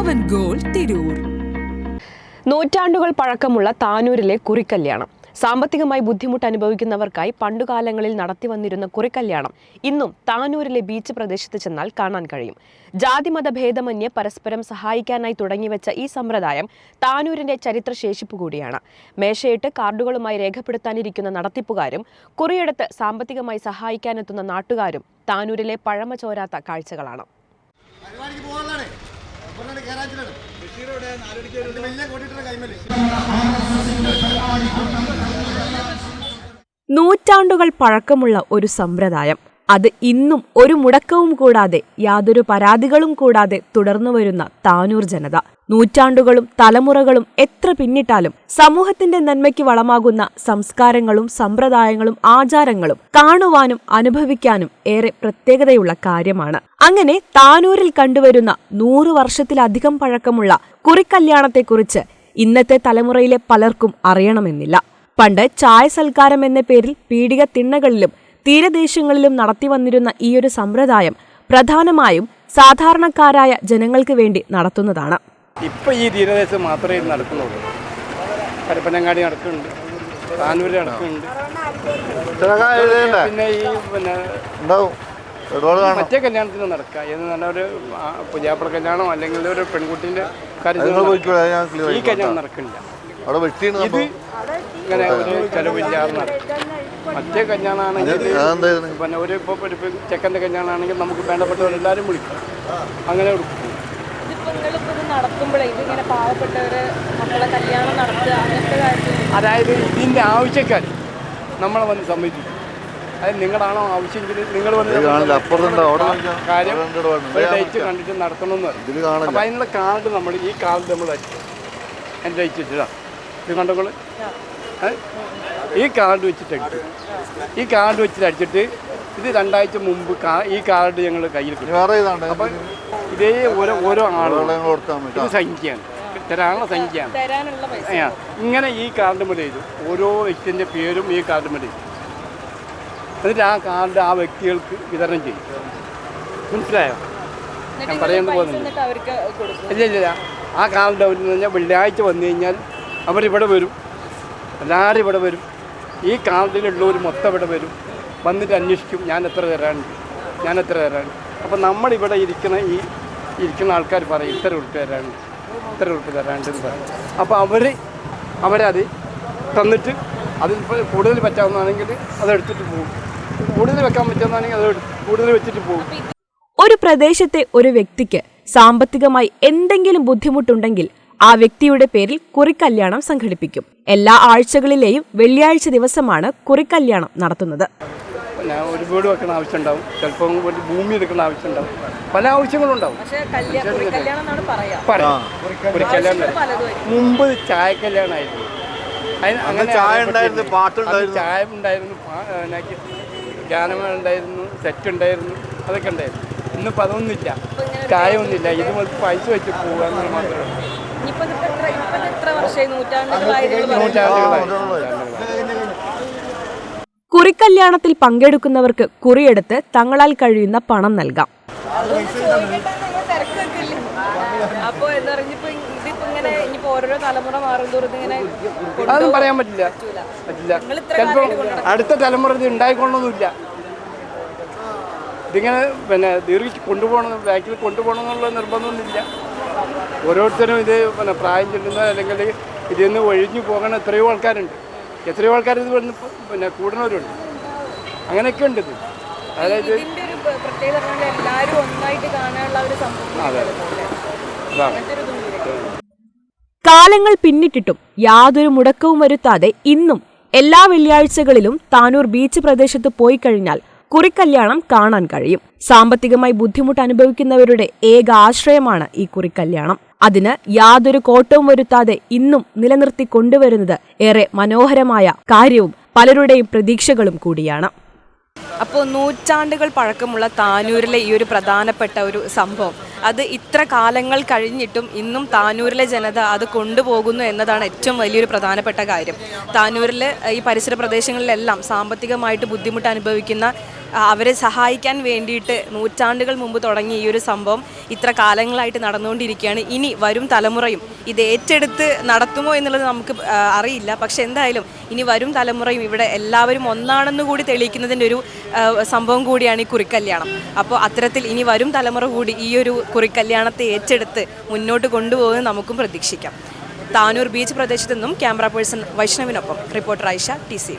പവൻ goal Tirur നൂറ്റാണ്ടുകൾ പഴക്കമുള്ള താനൂരിലെ കുറിക്കല്യാണം. സാമ്പത്തികമായി ബുദ്ധിമുട്ട് അനുഭവിക്കുന്നവർക്കായി പണ്ടുകാലങ്ങളിൽ നടത്തി വന്നിരുന്ന കുറിക്കല്യാണം ഇന്നും താനൂരിലെ ബീച്ച് പ്രദേശത്ത് ചെന്നാൽ കാണാൻ കഴിയും. ജാതിമത ഭേദമന്യെ പരസ്പരം സഹായിക്കാനായി തുടങ്ങിവെച്ച ഈ സമ്പ്രദായം താനൂരിന്റെ ചരിത്രശേഷിപ്പ് കൂടിയാണ്. മേശയിട്ട് കാർഡുകളുമായി രേഖപ്പെടുത്താനിരിക്കുന്ന നടത്തിപ്പുകാരും കുറിയെടുത്ത് സാമ്പത്തികമായി സഹായിക്കാനെത്തുന്ന നാട്ടുകാരും താനൂരിലെ പഴമ ചോരാത്ത കാഴ്ചകളാണ്. വലിയ നൂറ്റാണ്ടുകൾ പഴക്കമുള്ള ഒരു സമ്പ്രദായം. അത് ഇന്നും ഒരു മുടക്കവും കൂടാതെ യാതൊരു പരാതികളും കൂടാതെ തുടർന്നു വരുന്ന താനൂർ ജനത. നൂറ്റാണ്ടുകളും തലമുറകളും എത്ര പിന്നിട്ടാലും സമൂഹത്തിന്റെ നന്മയ്ക്ക് വളമാകുന്ന സംസ്കാരങ്ങളും സമ്പ്രദായങ്ങളും ആചാരങ്ങളും കാണുവാനും അനുഭവിക്കാനും ഏറെ പ്രത്യേകതയുള്ള കാര്യമാണ്. അങ്ങനെ താനൂരിൽ കണ്ടുവരുന്ന നൂറു വർഷത്തിലധികം പഴക്കമുള്ള കുറിക്കല്യാണത്തെക്കുറിച്ച് ഇന്നത്തെ തലമുറയിലെ പലർക്കും അറിയണമെന്നില്ല. പണ്ട് ചായ സൽക്കാരം എന്ന പേരിൽ പീഡിക തിണ്ണകളിലും തീരദേശങ്ങളിലും നടത്തിവന്നിരുന്ന ഈയൊരു സമ്പ്രദായം പ്രധാനമായും സാധാരണക്കാരായ ജനങ്ങൾക്ക് വേണ്ടി നടത്തുന്നതാണ്. ഇപ്പൊ ഈ തീരദേശം മാത്രമേ ഇത് നടക്കുന്നുള്ളൂ. പരപ്പനങ്ങാടി നടക്കുന്നുണ്ട്. താനൂര് നടക്കുന്നുണ്ട്. പിന്നെ ഈ പിന്നെ മറ്റേ കല്യാണത്തിന് നടക്കുക. എന്ന് നല്ലൊരു ഒരു ആ, കല്യാണം അല്ലെങ്കിൽ ഒരു പെൺകുട്ടിന്റെ ഞാൻ ഈ കല്യാണം നടക്കില്ല. ഇത് ഇങ്ങനെ ഒരു ചെലവില്ലാതെ നടക്കും. മറ്റേ കല്യാണമാണെങ്കിൽ പിന്നെ ഒരു ഇപ്പോൾ പഠിപ്പ് ചെക്കന്റെ കല്യാണമാണെങ്കിൽ നമുക്ക് വേണ്ടപ്പെട്ടവരെല്ലാവരും വിളിക്കും. അങ്ങനെ കൊടുക്കും അതായത് ഇതിന്റെ ആവശ്യക്കാർ നമ്മളെ വന്ന് സമ്മതിക്കും. അത് നിങ്ങളാണോ ആവശ്യമെങ്കിൽ നിങ്ങൾ വന്ന്. കാര്യം ഡേറ്റ് കണ്ടിട്ട് നടത്തണമെന്ന് അപ്പം അതിനുള്ള കാർഡ് നമ്മൾ ഈ കാർഡ് നമ്മൾ അയച്ചു. എന്റെ അയച്ചിട്ടില്ല ഇത്. കണ്ടോൾ ഈ കാർഡ് വെച്ചിട്ട് അടിച്ചു ഈ കാർഡ് വെച്ചിട്ട് അടിച്ചിട്ട് ഇത് രണ്ടാഴ്ച മുമ്പ് ഈ കാർഡ് ഞങ്ങൾ കയ്യിൽ കിട്ടും. വേറെ ഇതാണ്ട് അപ്പം ഇതേ ഓരോ ഓരോ കൊടുക്കാൻ ഇത് സംഖ്യയാണ്. തരാനുള്ള സംഖ്യയാണ്. ഇങ്ങനെ ഈ കാർഡ് മേലെ എഴുതും. ഓരോ വ്യക്തിന്റെ പേരും ഈ കാർഡ് മേലെ എഴുതും. എന്നിട്ട് ആ കാർഡ് ആ വ്യക്തികൾക്ക് വിതരണം ചെയ്യും. മനസ്സിലായോ? ഞാൻ പറയേണ്ട പോലെ അവർക്ക് കൊടുക്കും. ഇല്ല ഇല്ല. ആ കാർഡ് അവർ കഴിഞ്ഞാൽ വെള്ളിയാഴ്ച വന്നു കഴിഞ്ഞാൽ അവരിവിടെ വരും. എല്ലാവരും ഇവിടെ വരും. ഈ കാർഡിലുള്ളവർ മൊത്തം ഇവിടെ വരും. വന്നിട്ട് അന്വേഷിക്കും ഞാൻ എത്ര തരാനുണ്ട് ഞാൻ എത്ര തരാനുണ്ട് അപ്പോൾ നമ്മളിവിടെ ഇരിക്കുന്ന ഈ ഇരിക്കുന്ന ആൾക്കാർ പറയും ഇത്ര ഉറുപ്പ് തരാനുണ്ട് ഇത്ര ഉറുപ്പ് തരാനുണ്ട് എന്ന് പറയും. അപ്പോൾ അവർ അവരത് തന്നിട്ട് അതിൽ കൂടുതൽ പറ്റാവുന്നതാണെങ്കിൽ അതെടുത്തിട്ട് പോകും. കൂടുതൽ വെക്കാൻ പറ്റുന്നതാണെങ്കിൽ അത് കൂടുതൽ വെച്ചിട്ട് പോകും. ഒരു പ്രദേശത്തെ ഒരു വ്യക്തിക്ക് സാമ്പത്തികമായി എന്തെങ്കിലും ബുദ്ധിമുട്ടുണ്ടെങ്കിൽ ആ വ്യക്തിയുടെ പേരിൽ കുറിക്കല്യാണം സംഘടിപ്പിക്കും. എല്ലാ ആഴ്ചകളിലെയും വെള്ളിയാഴ്ച ദിവസമാണ് കുറിക്കല്യാണം നടത്തുന്നത്. പിന്നെ ഒരു വീട് വെക്കണ ആവശ്യം ഉണ്ടാവും ചിലപ്പോൾ ഒരു ഭൂമി എടുക്കുന്ന ആവശ്യം ഉണ്ടാവും പല ആവശ്യങ്ങളും ഉണ്ടാവും പറയാം. ഒരു കല്യാണം മുമ്പ് ചായ കല്യാണമായിരുന്നു അതിന് അങ്ങനെ ചായ. ഉണ്ടായിരുന്നു, പാട്ടുണ്ടായിരുന്നു. ചായ ഉണ്ടായിരുന്നു ഗാനമേള ഉണ്ടായിരുന്നു സെറ്റ് ഉണ്ടായിരുന്നു അതൊക്കെ ഉണ്ടായിരുന്നു. ഇന്നിപ്പോൾ അതൊന്നുമില്ല. ചായ ഒന്നുമില്ല. ഇത് പൈസ വെച്ച് നൂറ്റാണ്ടുകളായി കുറിക്കല്യാണത്തിൽ പങ്കെടുക്കുന്നവർക്ക് കുറിയെടുത്ത് തങ്ങളാൽ കഴിയുന്ന പണം നൽകാം. അപ്പൊ എന്താ പറയുക ഇപ്പൊ ഇതിപ്പോ ഇങ്ങനെ ഇനിയിപ്പോ ഓരോരോ തലമുറ മാറുന്തോറും ഇങ്ങനെ അതൊന്നും പറയാൻ പറ്റില്ല. പറ്റില്ല. ചിലപ്പോൾ അടുത്ത തലമുറ ഇത് ഉണ്ടായിക്കൊള്ളണമെന്നില്ല ഇതിങ്ങനെ പിന്നെ ദീർഘിച്ച് കൊണ്ടുപോകണം ബാക്കിൽ കൊണ്ടുപോകണം എന്നുള്ള നിർബന്ധമൊന്നുമില്ല. ഓരോരുത്തരും ഇത് പിന്നെ പ്രായം ചെല്ലുന്ന അല്ലെങ്കിൽ ഇതിൽ നിന്ന് ഒഴിഞ്ഞു പോകണ എത്രയോ ആൾക്കാരുണ്ട്. എത്രയോ ആൾക്കാർ ഇത് വന്ന് പിന്നെ കൂടുന്നവരുണ്ട്. അങ്ങനെയൊക്കെ ഉണ്ട് ഇത്. അതായത് ഇതിന്റെ ഒരു പ്രത്യേകത പറഞ്ഞാൽ എല്ലാരും ഒന്നായിട്ട് കാണാനുള്ള ഒരു സംഭവം അതെ. അതാണ്. കാലങ്ങൾ പിന്നിട്ടിട്ടും യാതൊരു മുടക്കവും വരുത്താതെ ഇന്നും എല്ലാ വെള്ളിയാഴ്ചകളിലും താനൂർ ബീച്ച് പ്രദേശത്ത് പോയി കഴിഞ്ഞാൽ കുറിക്കല്യാണം കാണാൻ കഴിയും. സാമ്പത്തികമായി ബുദ്ധിമുട്ട് അനുഭവിക്കുന്നവരുടെ ഏക ആശ്രയമാണ് ഈ കുറിക്കല്യാണം. അതിന് യാതൊരു കോട്ടവും വരുത്താതെ ഇന്നും നിലനിർത്തി കൊണ്ടുവരുന്നത് ഏറെ മനോഹരമായ കാര്യവും പലരുടെയും പ്രതീക്ഷകളും കൂടിയാണ്. അപ്പോൾ നൂറ്റാണ്ടുകൾ പഴക്കമുള്ള താനൂരിലെ ഈ ഒരു പ്രധാനപ്പെട്ട ഒരു സംഭവം. അത് ഇത്ര കാലങ്ങൾ കഴിഞ്ഞിട്ടും ഇന്നും താനൂരിലെ ജനത അത് കൊണ്ടുപോകുന്നു എന്നതാണ് ഏറ്റവും വലിയൊരു പ്രധാനപ്പെട്ട കാര്യം. താനൂരിൽ ഈ പരിസര പ്രദേശങ്ങളിലെല്ലാം സാമ്പത്തികമായിട്ട് ബുദ്ധിമുട്ട് അനുഭവിക്കുന്ന അവരെ സഹായിക്കാൻ വേണ്ടിയിട്ട് നൂറ്റാണ്ടുകൾ മുമ്പ് തുടങ്ങിയ ഈ ഒരു സംഭവം ഇത്ര കാലങ്ങളായിട്ട് നടന്നുകൊണ്ടിരിക്കുകയാണ്. ഇനി വരും തലമുറയും ഇത് ഏറ്റെടുത്ത് നടത്തുമോ എന്നുള്ളത് നമുക്ക് അറിയില്ല. പക്ഷെ എന്തായാലും ഇനി വരും തലമുറയും ഇവിടെ എല്ലാവരും ഒന്നാണെന്ന് കൂടി തെളിയിക്കുന്നതിന്റെ ഒരു സംഭവം കൂടിയാണ് ഈ കുറിക്കല്യാണം. അപ്പോൾ അത്തരത്തിൽ ഇനി വരും തലമുറ കൂടി ഈ ഒരു കുറിക്കല്യാണത്തെ ഏറ്റെടുത്ത് മുന്നോട്ട് കൊണ്ടുപോകുമെന്ന് നമുക്കും പ്രതീക്ഷിക്കാം. താനൂർ ബീച്ച് പ്രദേശത്തു നിന്നും ക്യാമറ പേഴ്സൺ വൈഷ്ണവിനൊപ്പം റിപ്പോർട്ടർ ഐഷ ടി സി